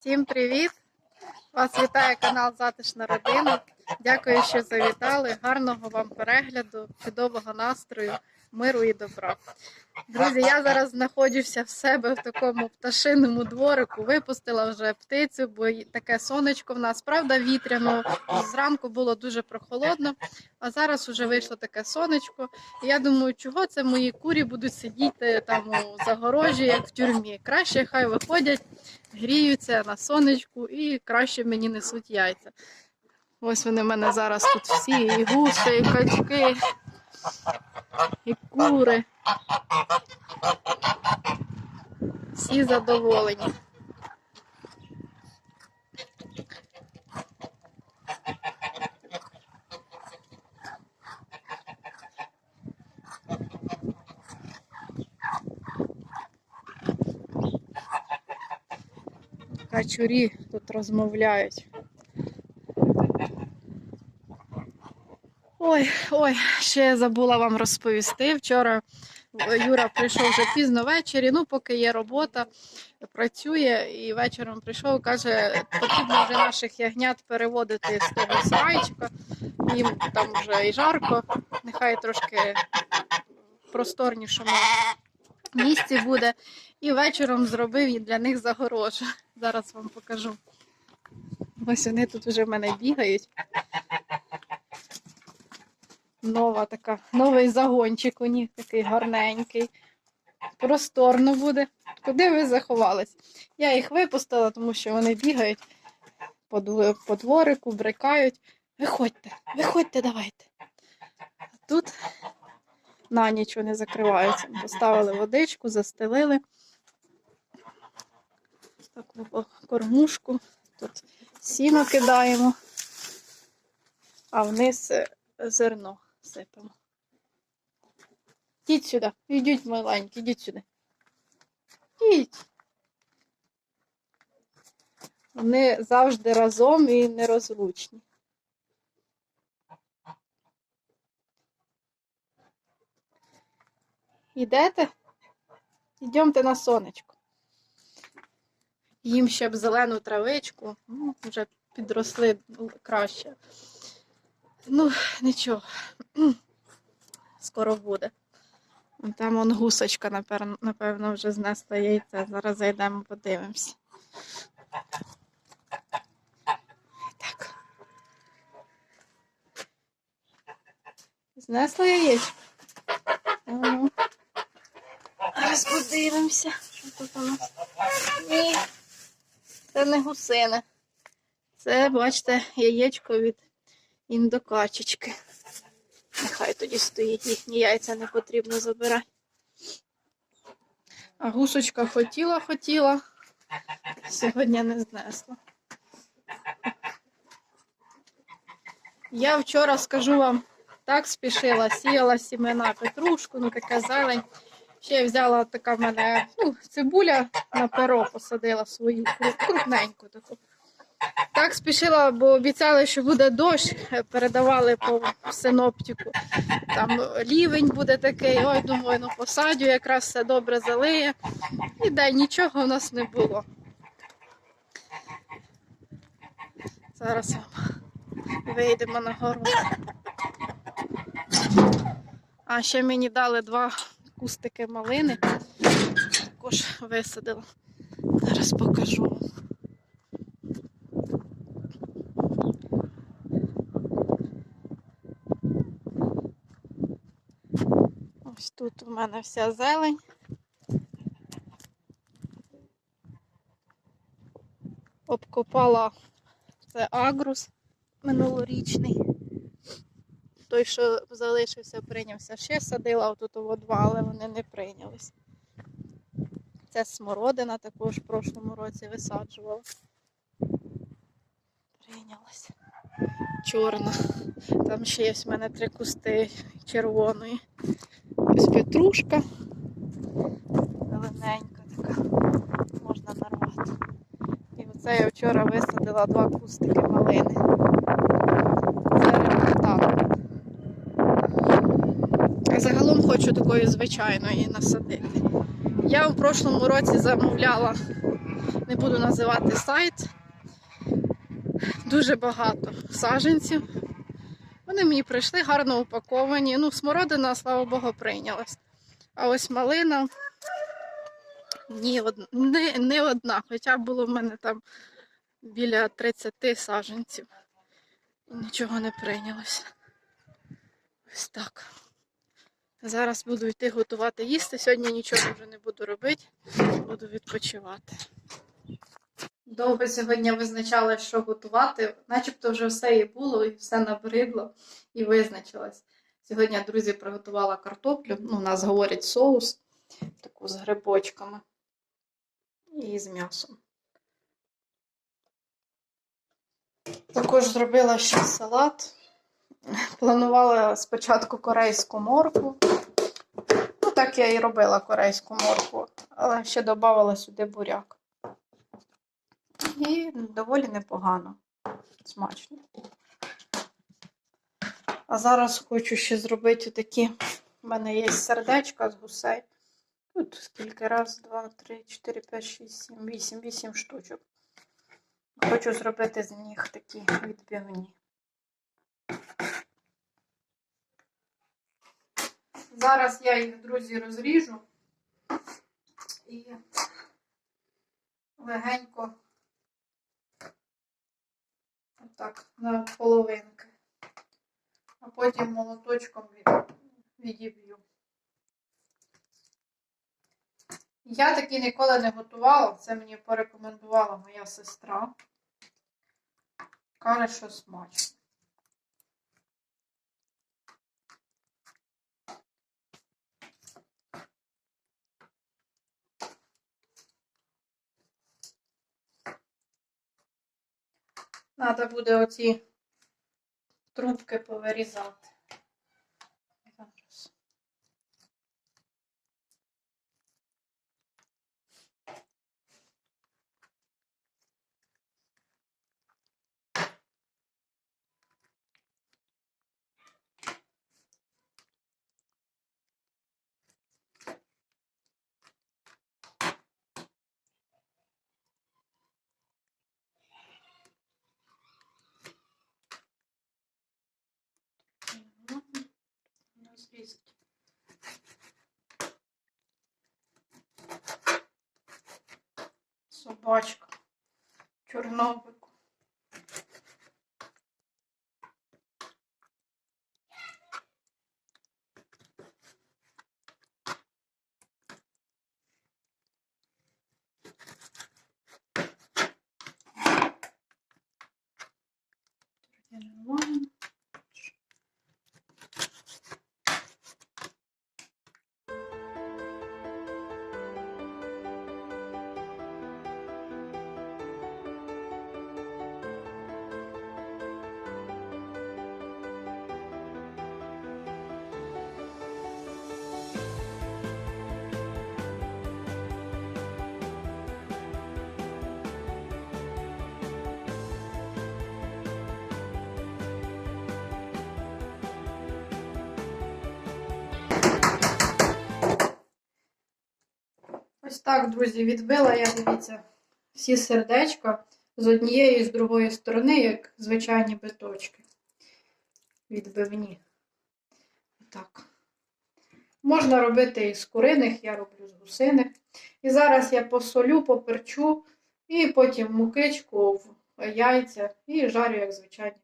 Всім привіт! Вас вітає канал Затишна Родина. Дякую, що завітали. Гарного вам перегляду, чудового настрою, миру і добра. Друзі, я зараз знаходжуся в себе в такому пташиному дворику. Випустила вже птицю, бо таке сонечко в нас. Правда, вітряно. Зранку було дуже прохолодно, а зараз вже вийшло таке сонечко. І я думаю, чого це мої курі будуть сидіти там у загорожі, як в тюрмі. Краще хай виходять гріються на сонечку і краще мені несуть яйця. Ось вони в мене зараз тут всі, і гуси, і качки, і кури. Всі задоволені. Качурі тут розмовляють. Ой, ой, ще забула вам розповісти. Вчора Юра прийшов вже пізно ввечері, ну поки є робота, працює і вечором прийшов, каже, потрібно вже наших ягнят переводити з того сарайчика. Їм там вже і жарко, нехай трошки просторнішому місці буде. І вечором зробив для них загорожу. Зараз вам покажу. Ось вони тут вже в мене бігають. Нова така, новий загончик у них такий гарненький. Просторно буде. Куди ви заховались? Я їх випустила, тому що вони бігають по, дворику, брикають. Виходьте, виходьте, давайте. Тут на ніч вони закриваються. Поставили водичку, застелили таку кормушку. Тут сіно кидаємо, а вниз е, зерно сипемо. Йдіть сюди, йдіть, маленькі, йдіть сюди. Йдіть. Вони завжди разом і нерозлучні. Ідете? Йдемте на сонечко. Їм ще б зелену травичку, ну, вже підросли краще. Ну, нічого. Скоро буде. Там он гусочка, напевно, вже знесла яйце. Зараз зайдемо, подивимось. Так. Знесла яєчко? Ага. Зараз подивимося, що тут у нас. Ні. Це не гусине. Це, бачите, яєчко від індокачечки. Нехай тоді стоїть, їхні яйця не потрібно забирати. А гусочка хотіла, хотіла, сьогодні не знесла. Я вчора скажу вам, так спішила, сіяла сімена петрушку, ну таке зелень. Ще взяла така в мене ну, цибуля на перо посадила свою кру- крупненьку таку. Так спішила, бо обіцяли, що буде дощ, передавали по синоптику. Там лівень буде такий. Ой, думаю, ну посадю, якраз все добре залиє. І де нічого в нас не було. Зараз вийдемо на гору. А ще мені дали два кустики малини. Також висадила. Зараз покажу тут у мене вся зелень. Обкопала це агрус минулорічний. Той, що залишився, прийнявся. Ще садила отут о два, але вони не прийнялись. Це смородина також в прошлому році висаджувала. Прийнялась. Чорна. Там ще є в мене три кусти червоної. Ось петрушка. Зелененька така. Можна нарвати. І оце я вчора висадила два кустики малини. Це ремонтант. Загалом хочу такої звичайної насадити. Я в прошлому році замовляла не буду називати сайт. Дуже багато саженців. Вони мені прийшли гарно упаковані. Ну, смородина, слава Богу, прийнялась. А ось малина ні, не, не одна, хоча було в мене там біля 30 саженців. І нічого не прийнялося. Ось так. Зараз буду йти готувати їсти. Сьогодні нічого вже не буду робити, буду відпочивати. Довго сьогодні визначала, що готувати, начебто вже все і було, і все набридло, і визначилась. Сьогодні, друзі, приготувала картоплю. Ну, у нас говорять соус, таку з грибочками і з м'ясом. Також зробила ще салат. Планувала спочатку корейську моркву. Ну, так я і робила корейську моркву, але ще додавала сюди буряк. І доволі непогано, смачно. А зараз хочу ще зробити такі. У мене є сердечка з гусей. Тут скільки? Раз, два, три, чотири, п'ять, шість, сім, вісім, вісім штучок. Хочу зробити з них такі відбивні. Зараз я їх, друзі, розріжу і легенько отак на половинки, а потім молоточком відіб'ю. Я такі ніколи не готувала, це мені порекомендувала моя сестра. Каже, що смачно. Треба буде оці трубки повирізати. Зараз. Мгм. Розрізати. Собачка. Чорнобику. Ось так, друзі, відбила я, дивіться, всі сердечка з однієї і з другої сторони, як звичайні биточки. Відбивні. Отак. Можна робити і з куриних, я роблю з гусиних. І зараз я посолю, поперчу, і потім мукичку в яйця і жарю, як звичайні.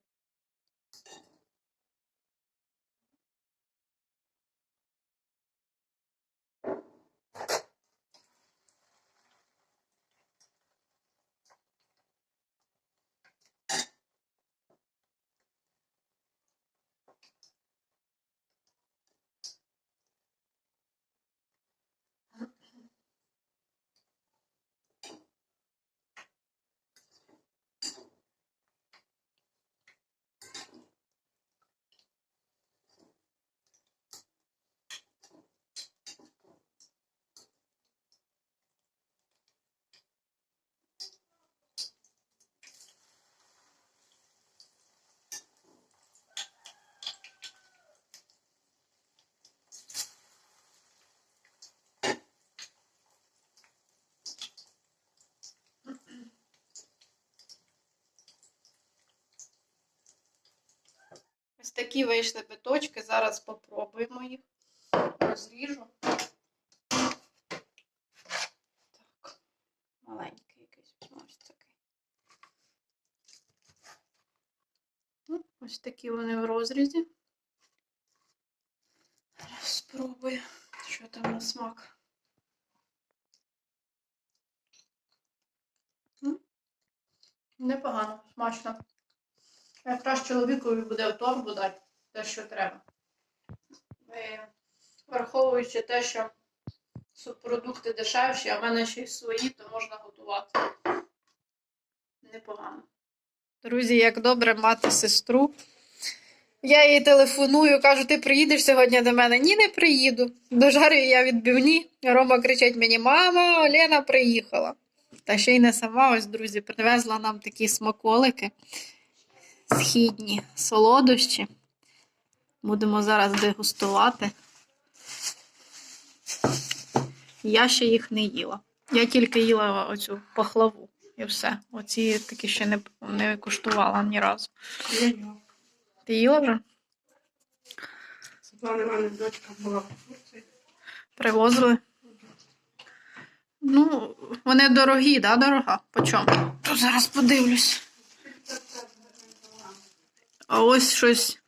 Такі вийшли биточки. Зараз попробуємо їх. Розріжу. Так. Маленький якийсь. Ось такий. Ну, Ось такі вони в розрізі. Зараз спробую, що там на смак. Непогано, смачно. Якраз чоловікові буде в торбу дати те, що треба. Е, Враховуючи те, що субпродукти дешевші, а в мене ще й свої, то можна готувати. Непогано. Друзі, як добре мати сестру. Я їй телефоную, кажу, ти приїдеш сьогодні до мене? Ні, не приїду. Дожарюю я відбивні. Рома кричить мені: Мама, Лена приїхала. Та ще й не сама, ось, друзі, привезла нам такі смаколики східні солодощі. Будемо зараз дегустувати. Я ще їх не їла. Я тільки їла оцю пахлаву і все. Оці такі ще не, не куштувала ні разу. Я. Ти їла вже? Світлана Івановна дочка була в Турції. Привозили? Ну, вони дорогі, да, дорога? По чому? То зараз подивлюсь. А ось щось.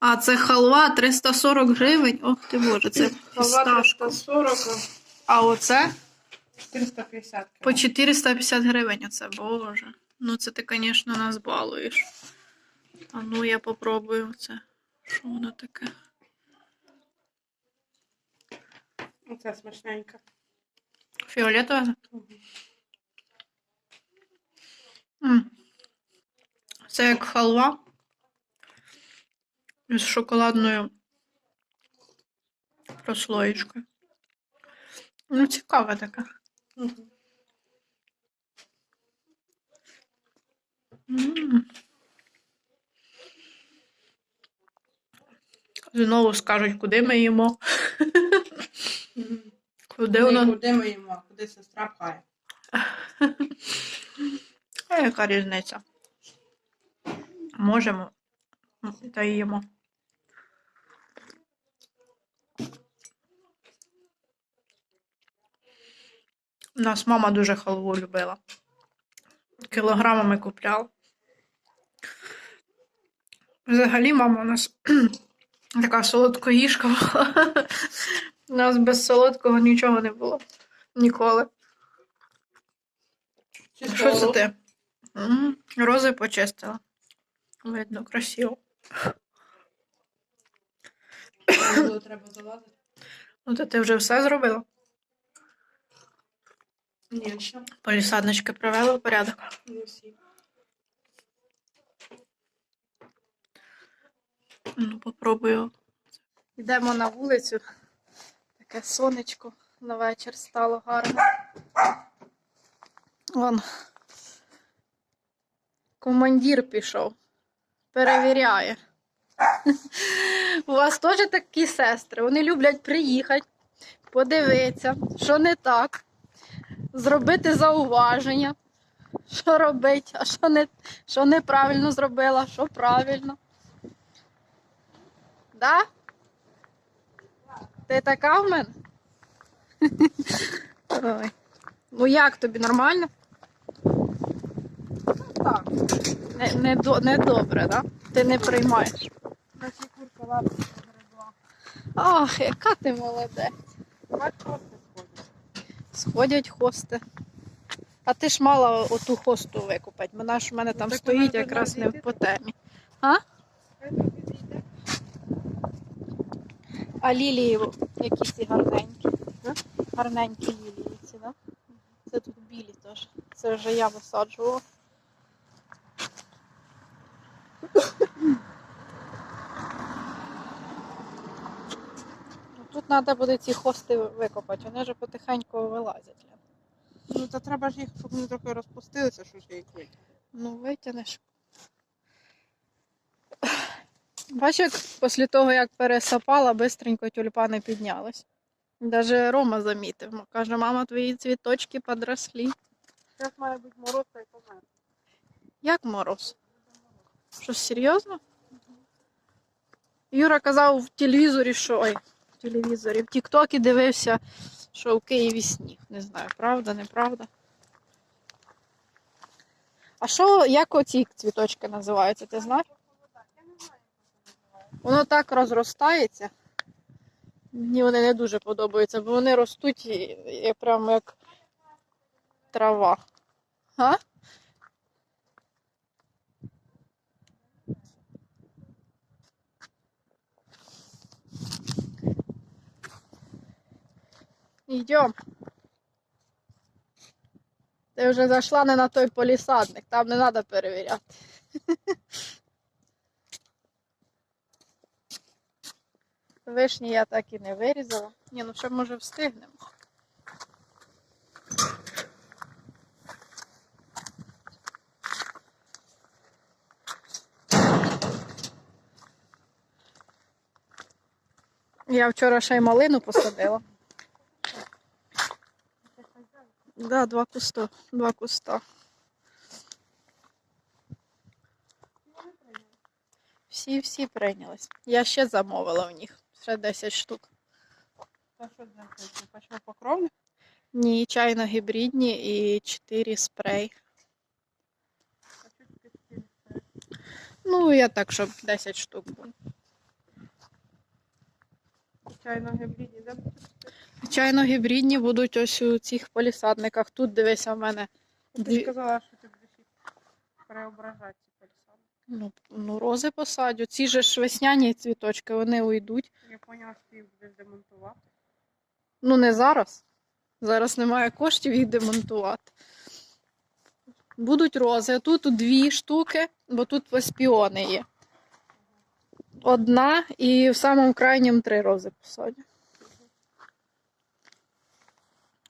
А, це халва 340 гривень. Ох ти боже, це Халва 340, А оце 450. по 450 гривень. Оце, боже. Ну це ти, звісно, нас балуєш. А ну я попробую це. Що воно таке? Оце смачненька. Фіолетове? М. Це як халва з шоколадною прослоєчкою. Ну. Мгм. М. Знову скажуть, куди ми їмо. Куди воно? Куди ми їмо, а куди сестра пхає. А яка різниця? Можемо та їмо. У нас мама дуже халву любила. Кілограмами купляла. Взагалі, мама у нас така солодкоїжка була. У нас без солодкого нічого не було. Ніколи. Що це ти? М, Рози почистила. Видно, красиво. Треба залазити? Ну, то ти вже все зробила? Ні, ще Полісаднички привели в порядок. не всі. Ну, попробую. Йдемо на вулицю. Таке сонечко на вечір стало гарно. Вон. Командир пішов. Перевіряє. У вас теж такі сестри. Вони люблять приїхати, подивитися, що не так, зробити зауваження, що робить, а що, не, що неправильно зробила, що правильно. Да? Ти така в мене? Ой. Ну як тобі нормально? Так, Не, не, до, не добре, да? Ти не приймаєш. на ці курка лапки погребла. Ах, яка ти молодець. Сходять хости. А ти ж мала оту хосту викупати. Вона ж в мене там так стоїть якраз не по темі. Підійде. А лілії які ці гарненькі. Гарненькі лілії ці, да? Це тут білі теж. Це вже я висаджувала. Тут треба буде ці хости викопати, вони вже потихеньку вилазять. Ну, та треба ж їх, щоб вони трохи розпустилися, що ж я їх витягну. Ну, витягнеш. Бачиш, як після того, як пересапала, бистренько тюльпани піднялись. Даже Рома замітив. Каже, мама, твої цвіточки подросли. Зараз має бути мороз, та й помер. Як мороз? Що, серйозно? Юра казав в телевізорі, що. Ой, телевізорі, в Тіктокі дивився, що в Києві сніг. Не знаю, правда, неправда. А що, як оці цвіточки називаються, ти знаєш? Воно так розростається. Мені вони не дуже подобаються, бо вони ростуть прямо як трава. А? Йдем. Ти вже зайшла не на той полісадник, там не треба перевіряти. Вишні я так і не вирізала. Ні, ну ще може встигнемо. Я вчора ще й малину посадила. Да, два куста. Два куста. Всі, всі прийнялись. Я ще замовила в них. Ще 10 штук. Та що це? Почему покровник? Ні, чайно-гібридні і 4 спрей. Ну, я так, щоб 10 штук було. Чайно гібридні, да? Чайно-гібридні будуть ось у цих полісадниках. Тут дивися в мене. Ти ж казала, що ти будеш їх преображати ці полісади. Ну, ну, рози посадю. Ці же ж весняні цвіточки, вони уйдуть. Я поняла, що ти їх будеш демонтувати. Ну, не зараз. Зараз немає коштів їх демонтувати. Будуть рози. Тут дві штуки, бо тут ось піони є. Одна і в самому крайньому три рози посадю.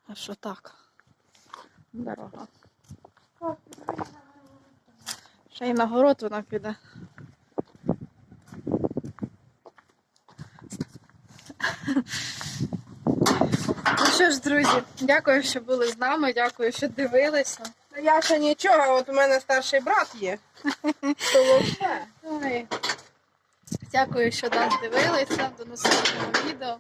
А що так? Дорога. Ще й на город вона піде. Ну що ж, друзі, дякую, що були з нами, дякую, що дивилися. Ну, Я ще нічого, от у мене старший брат є. То вовсе. Ой. Дякую, що нас дивилися. До наступного відео.